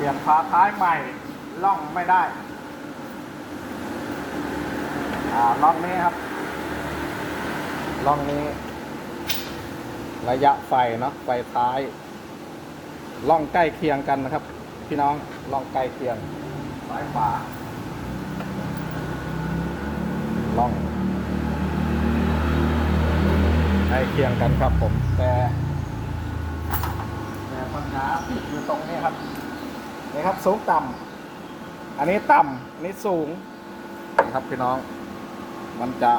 เปลี่ยนฝาท้ายใหม่ล่องไม่ได้ล่องนี้ครับล่องนี้ ระยะไฟเนาะไฟท้ายล่องใกล้เคียงกันนะครับ พี่น้องล่องใกล้เคียงซ้ายขวาล่องใกล้เคียงกันครับผมแต่แต่ปัญหาติดอยู่ตรงนี้ครับ นี่ครับสูงต่ำอันนี้ต่ำอันนี้สูงนะครับพี่น้อง มันจะ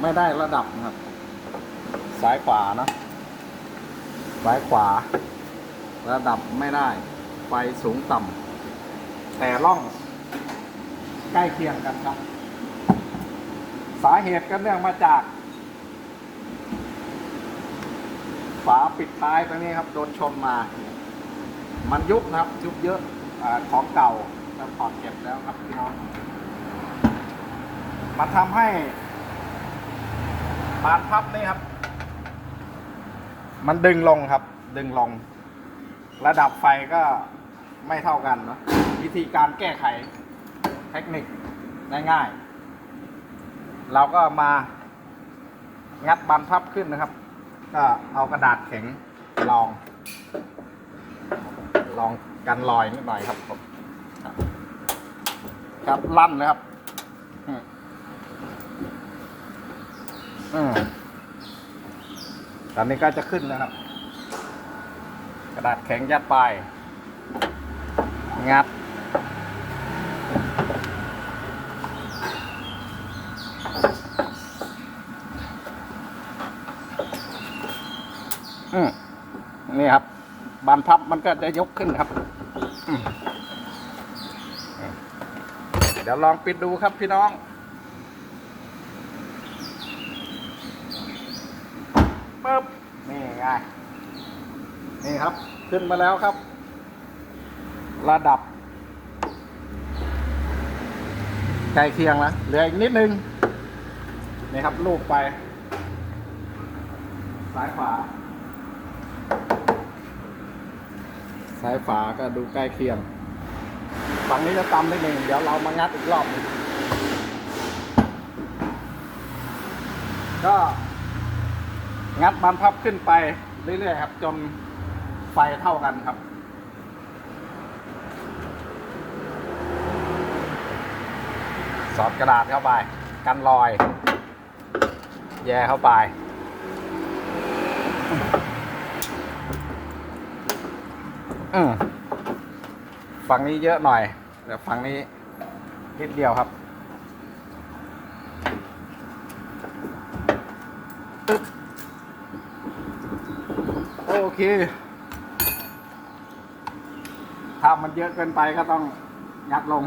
ไม่ได้ระดับนะครับซ้ายขวานะซ้ายขวา ระดับไม่ได้ไฟสูงต่ำแต่ร่อง ใกล้เคียงกันครับ สาเหตุก็เนื่องมาจากฝาปิดท้ายตัวนี้ครับ โดนชนมา มันยุบนะครับ ยุบเยอะอของเก่าเราถอดเก็บแล้วครับพี่น้อง มันทำให้บานพับนี่ครับ มันดึงลงครับ ดึงลง ระดับไฟก็ไม่เท่ากันเนะวิธีการแก้ไขเทคนิคง่ายๆเราก็มางัดบานพับขึ้นนะครับ ก็เอากระดาษแข็งลอง องกันรอยนิดหน่อยครับผมครับลั่นเลยครับอืมอืมตอนนี้ก็จะขึ้นแล้วครับ กระดาษแข็งยัดไป งัด อืมนี่ครับ บานพับมันก็จะยกขึ้นครับ เดี๋ยวลองปิดดูครับพี่น้อง ปึ๊บ นี่ไง นี่ครับ ขึ้นมาแล้วครับ ระดับใกล้เคียงแล้วเหลืออีกนิดนึง นี่ครับลูกไป ซ้ายขวา ซ้ายขวาก็ดูใกล้เคียง ฝั่งนี้จะตำนิดนึงเดี๋ยวเรามางัดอีกรอบหนึงก็ งัดบานพับขึ้นไปเรื่อยๆครับ จนไฟเท่ากันครับสอดกระดาษเข้าไป กันรอย แย่เข้าไป อืมฝั่งนี้เยอะหน่อยเดี๋ยวฝั่งนี้นิดเดียวครับโอเค ถ้ามันเยอะเกินไปก็ต้องยัดลง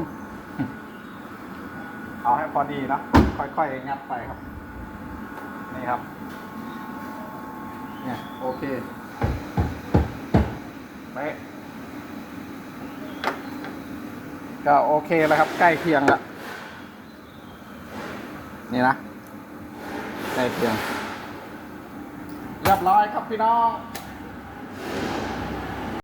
เอาให้พอดีนะค่อยๆงัดไปครับ นี่ครับ เนี่ยโอเคเป๊ะ ก็โอเคแล้วครับ ใกล้เคียงแล้วนี่นะใกล้เคียงเรียบร้อยครับพี่น้อง